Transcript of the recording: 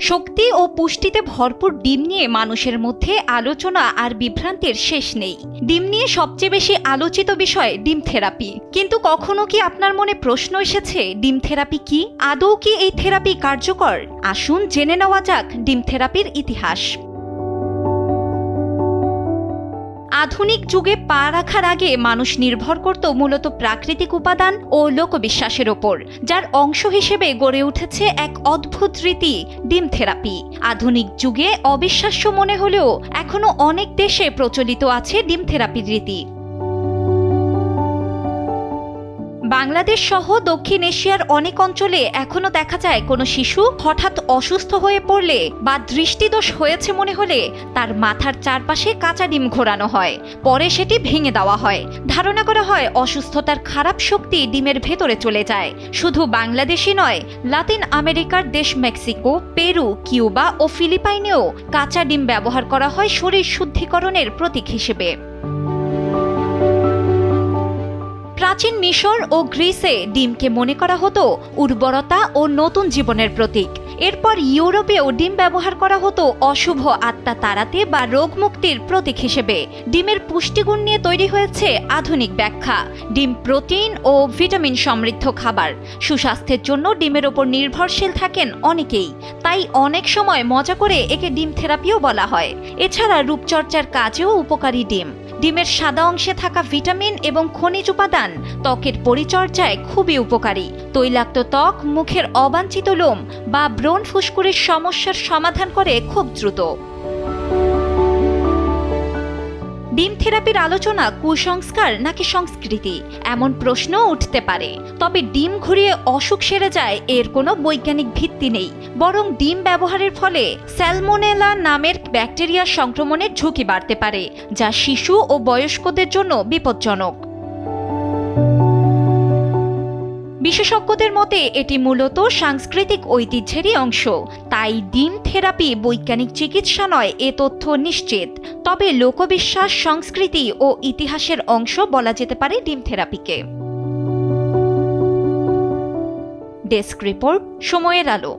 শক্তি ও পুষ্টিতে ভরপুর ডিম নিয়ে মানুষের মধ্যে আলোচনা আর বিভ্রান্তির শেষ নেই। ডিম নিয়ে সবচেয়ে বেশি আলোচিত বিষয় ডিম থেরাপি। কিন্তু কখনো কি আপনার মনে প্রশ্ন এসেছে, ডিম থেরাপি কি? আদৌ কি এই থেরাপি কার্যকর? আসুন জেনে নেওয়া যাক ডিম থেরাপির ইতিহাস। আধুনিক যুগে পা রাখার আগে মানুষ নির্ভর করত মূলত প্রাকৃতিক উপাদান ও লোকবিশ্বাসের ওপর, যার অংশ হিসেবে গড়ে উঠেছে এক অদ্ভুত রীতি ডিম থেরাপি আধুনিক যুগে অবিশ্বাস্য মনে হলেও এখনও অনেক দেশে প্রচলিত আছে ডিম থেরাপির রীতি। বাংলাদেশ সহ দক্ষিণ এশিয়ার অনেক অঞ্চলে এখনও দেখা যায় কোনো শিশু হঠাৎ অসুস্থ হয়ে পড়লে বা দৃষ্টিদোষ হয়েছে মনে হলে তার মাথার চারপাশে কাঁচা ডিম ঘোরানো হয়। পরে সেটি ভেঙে দেওয়া হয়। ধারণা করা হয় অসুস্থতার খারাপ শক্তি ডিমের ভেতরে চলে যায়। শুধু বাংলাদেশই নয়, লাতিন আমেরিকার দেশ মেক্সিকো, পেরু, কিউবা ও ফিলিপাইনেও কাঁচা ডিম ব্যবহার করা হয় শরীর শুদ্ধিকরণের প্রতীক হিসেবে। প্রাচীন মিশর ও গ্রিসে ডিমকে মনে করা হতো উর্বরতা ও নতুন জীবনের প্রতীক। এরপর ইউরোপেও ডিম ব্যবহার করা হতো অশুভ আত্মা তাড়াতে বা রোগ মুক্তির প্রতীক হিসেবে। ডিমের পুষ্টিগুণ নিয়ে তৈরি হয়েছে আধুনিক ব্যাখ্যা। ডিম প্রোটিন ও ভিটামিন সমৃদ্ধ খাবার। সুস্বাস্থ্যের জন্য ডিমের ওপর নির্ভরশীল থাকেন অনেকেই। তাই অনেক সময় মজা করে একে ডিম থেরাপিও বলা হয়। এছাড়া রূপচর্চার কাজেও উপকারী ডিম। ডিমের সাদা অংশে থাকা ভিটামিন এবং খনিজ উপাদান ত্বকের পরিচর্যায় খুবই উপকারী। তৈলাক্ত ত্বক, মুখের অবাঞ্ছিত লোম বা ব্রণ ফুসকুরির সমস্যার সমাধান করে খুব দ্রুত। ডিম থেরাপির আলোচনা কুসংস্কার নাকি সংস্কৃতি? এমন প্রশ্ন উঠতে পারে। তবে ডিম ঘুরিয়ে অসুখ সেরে যায় এর কোনো বৈজ্ঞানিক ভিত্তি নেই। বরং ডিম ব্যবহারের ফলে স্যালমোনেলা নামের ব্যাকটেরিয়া সংক্রমণের ঝুঁকি বাড়তে পারে, যা শিশু ও বয়স্কদের জন্য বিপজ্জনক। বিশেষজ্ঞদের মতে, এটি মূলত সাংস্কৃতিক ঐতিহ্যেরই অংশ। তাই ডিম থেরাপি বৈজ্ঞানিক চিকিৎসা নয়, এ তথ্য নিশ্চিত। তবে লোকবিশ্বাস, সংস্কৃতি ও ইতিহাসের অংশ বলা যেতে পারে ডিম থেরাপিকে। ডেস্ক রিপোর্ট, সময়ের আলো।